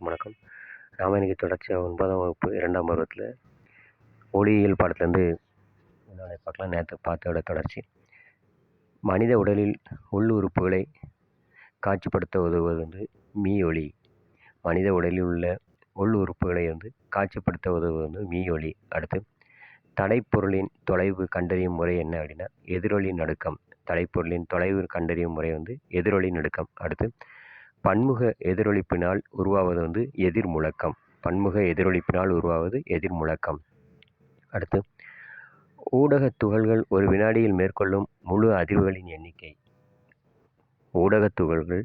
வணக்கம். ராமாயணிக்கு தொடர்ச்சியாக ஒன்பதாம் வகுப்பு இரண்டாம் பருவத்தில் ஒளியியல் பாடத்துலேருந்து என்னோட பார்க்கலாம். நேற்று பார்த்தோட தொடர்ச்சி. மனித உடலில் உள் உறுப்புகளை காட்சிப்படுத்த உதவுவது வந்து மீ ஒளி மனித உடலில் உள்ள உள் உறுப்புகளை வந்து காட்சிப்படுத்த உதவுவது வந்து மீ ஒளி அடுத்து தடைப்பொருளின் தொலைவு கண்டறியும் முறை என்ன அப்படின்னா எதிரொலி நடுக்கம். தடைப்பொருளின் தொலைவு கண்டறியும் முறை வந்து எதிரொலி நடுக்கம். அடுத்து பன்முக எதிரொலிப்பினால் உருவாவது வந்து எதிர் முழக்கம். பன்முக எதிரொலிப்பினால் உருவாவது எதிர் முழக்கம். அடுத்து ஊடகத் துகள்கள் ஒரு வினாடியில் மேற்கொள்ளும் முழு அதிர்வுகளின் எண்ணிக்கை. ஊடகத் துகள்கள்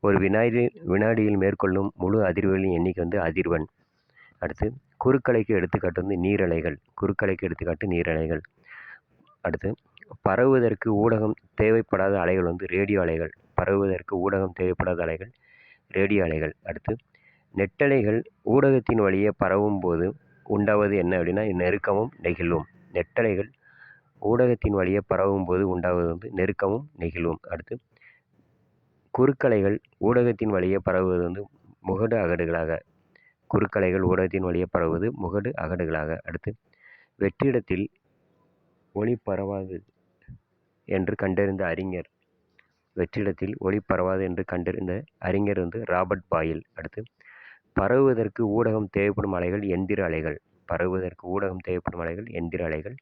ஒரு வினாடி வினாடியில் மேற்கொள்ளும் முழு அதிர்வுகளின் எண்ணிக்கை வந்து அதிர்வன் அடுத்து குறுக்கலைக்கு எடுத்துக்காட்டு வந்து நீரலைகள். குறுக்கலைக்கு எடுத்துக்காட்டு நீரலைகள். அடுத்து பரவுவதற்கு ஊடகம் தேவைப்படாத அலைகள் வந்து ரேடியோ அலைகள். பரவுவதற்கு ஊடகம் தேவைப்படாத அலைகள் ரேடியோ அலைகள். அடுத்து நெட்டலைகள் ஊடகத்தின் வழியே பரவும் போது உண்டாவது என்ன அப்படின்னா நெருக்கமும் நெகிழ்வும். நெட்டலைகள் ஊடகத்தின் வழியே பரவும் போது உண்டாவது வந்து நெருக்கமும் நெகிழ்வும். அடுத்து குறுக்கலைகள் ஊடகத்தின் வழியே பரவுவது வந்து முகடு அகடுகளாக. குறுக்கலைகள் ஊடகத்தின் வழியே பரவுவது முகடு அகடுகளாக. அடுத்து வெற்றிடத்தில் ஒளி பரவாது என்று கண்டறிந்த அறிஞர் வெற்றிடத்தில் ஒளி பரவாது என்று கண்டறிந்த அறிஞர் வந்து ராபர்ட் பாயில் அடுத்து பரவுவதற்கு ஊடகம் தேவைப்படும் அலைகள் எந்திர அலைகள். பரவுவதற்கு ஊடகம் தேவைப்படும் அலைகள் எந்திர அலைகள்.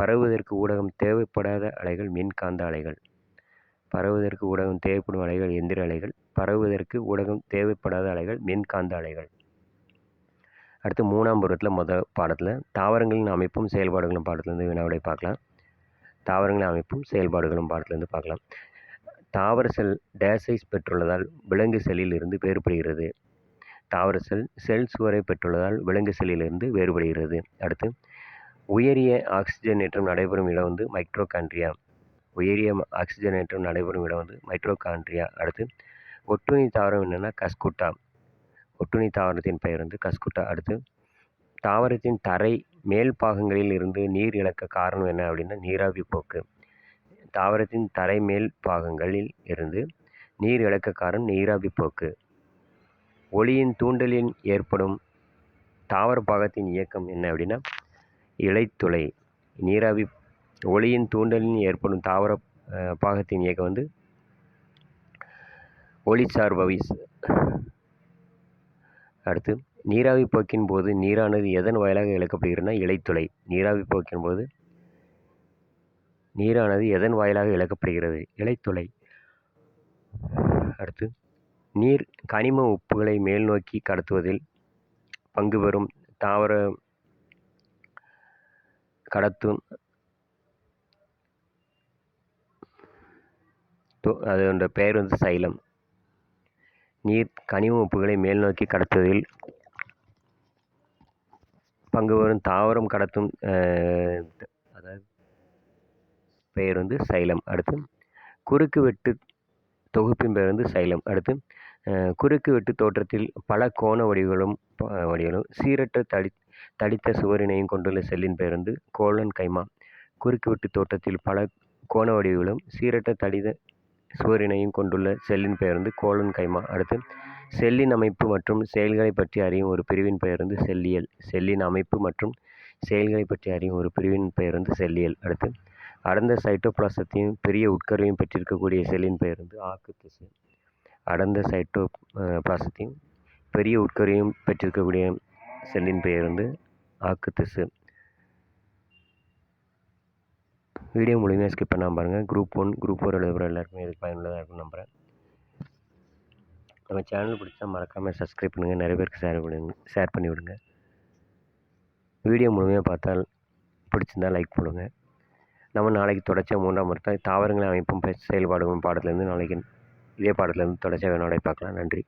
பரவுவதற்கு ஊடகம் தேவைப்படாத அலைகள் மின்காந்த அலைகள். பரவுவதற்கு ஊடகம் தேவைப்படும் அலைகள் எந்திர அலைகள். பரவுவதற்கு ஊடகம் தேவைப்படாத அலைகள் மின்காந்த அலைகள். அடுத்து மூணாம் பருவத்தில் முதல் பாடத்தில் தாவரங்களின் அமைப்பும் செயல்பாடுகளும் பாடத்துலேருந்து வினாவிடை பார்க்கலாம். தாவரங்களின் அமைப்பும் செயல்பாடுகளும் பாடத்துலேருந்து பார்க்கலாம். தாவர செல் டேசைஸ் பெற்றுள்ளதால் விலங்கு செல்லில் இருந்து வேறுபடுகிறது. தாவர செல் செல் சுவரை பெற்றுள்ளதால் விலங்கு செல்லிலிருந்து வேறுபடுகிறது. அடுத்து உயரிய ஆக்சிஜனேற்றம் நடைபெறும் இடம் வந்து மைக்ரோகான்ட்ரியா உயரிய ஆக்சிஜனேற்றம் நடைபெறும் இடம் வந்து மைக்ரோகான்ட்ரியா அடுத்து ஒட்டுணி தாவரம் என்னென்னா கஸ்குட்டா. ஒட்டுணி தாவரத்தின் பெயர் வந்து கஸ்குட்டா. அடுத்து தாவரத்தின் தரை மேல் பாகங்களில் இருந்து நீர் இழக்க காரணம் என்ன அப்படின்னா நீராவி போக்கு. தாவரத்தின் தரை மேல் பாகங்களில் இருந்து நீர் இழக்க காரணம் நீராவி போக்கு. ஒளியின் தூண்டலில் ஏற்படும் தாவர பாகத்தின் இயக்கம் என்ன அப்படின்னா இலைத்துளை நீராவி ஒளியின் தூண்டலில் ஏற்படும் தாவர பாகத்தின் இயக்கம் வந்து ஒளிசார் பவிஸ் அடுத்து நீராவி போக்கின் போது நீரானது எதன் வாயிலாக இழக்கப்படுகிறதுனா இலைத்துளை. நீராவி போக்கின் போது நீரானது எதன் வாயிலாக இழக்கப்படுகிறது? இலைத்துளை. அடுத்து நீர் கனிம உப்புகளை மேல் நோக்கி கடத்துவதில் பங்கு பெறும் தாவர கடத்தும் அதோட பெயர் வந்து சைலம். நீர் கனிம உப்புகளை மேல் நோக்கி கடத்துவதில் பங்கு பெறும் தாவரம் கடத்தும் பெயர் வந்து சைலம். அடுத்து குறுக்கு வெட்டு தொகுப்பின் பெயர் வந்து சைலம். அடுத்து குறுக்கு வெட்டு தோற்றத்தில் பல கோண வடிவுகளும் வடிவுகளும் சீரற்ற தடி தடித்த சுவரினையும் கொண்டுள்ள செல்லின் பெயர் வந்து கோலன் கைமா. குறுக்கு வெட்டு தோற்றத்தில் பல கோண வடிவுகளும் சீரற்ற தடித சுவரினையும் கொண்டுள்ள செல்லின் பெயர் வந்து கோலன் கைமா. அடுத்து செல்லின் அமைப்பு மற்றும் செயல்களை பற்றி அறியும் ஒரு பிரிவின் பெயர் வந்து செல்லியல். செல்லின் அமைப்பு மற்றும் செயல்களை பற்றி அறியும் ஒரு பிரிவின் பெயர் வந்து செல்லியல். அடுத்து அடர்ந்த சைட்டோபிளாசத்தையும் பெரிய உட்கருவையும் பெற்றிருக்கக்கூடிய செல்லின் பெயர் வந்து ஆக்கு திசு அடர்ந்த சைட்டோ பிளாசத்தையும் பெரிய உட்கருவையும் பெற்றிருக்கக்கூடிய செல்லின் பெயர் வந்து ஆக்கு திசு வீடியோ முழுமையாக ஸ்கிப் பண்ணாமல் பாருங்கள் குரூப் ஒன் குரூப் ஃபோர் எழுதுகிற எல்லாருக்குமே இது பயனுள்ளதாக இருக்கும்னு நம்புகிறேன் நம்ம சேனல் பிடிச்சா மறக்காமல் சப்ஸ்கிரைப் பண்ணுங்கள் நிறைய பேருக்கு ஷேர் பண்ணுங்க ஷேர் பண்ணி விடுங்க வீடியோ முழுமையாக பார்த்தால் பிடிச்சிருந்தால் லைக் பண்ணுங்கள் நம்ம நாளைக்கு தொடர்ச்சியாக மூன்றாம் முறை தாவரங்களை அமைப்பும் செயல்பாடுகளும் பாடத்துலேருந்து நாளைக்கு இதே பாடத்துலேருந்து தொடர்ச்சியாக வேணாடை பார்க்கலாம். நன்றி.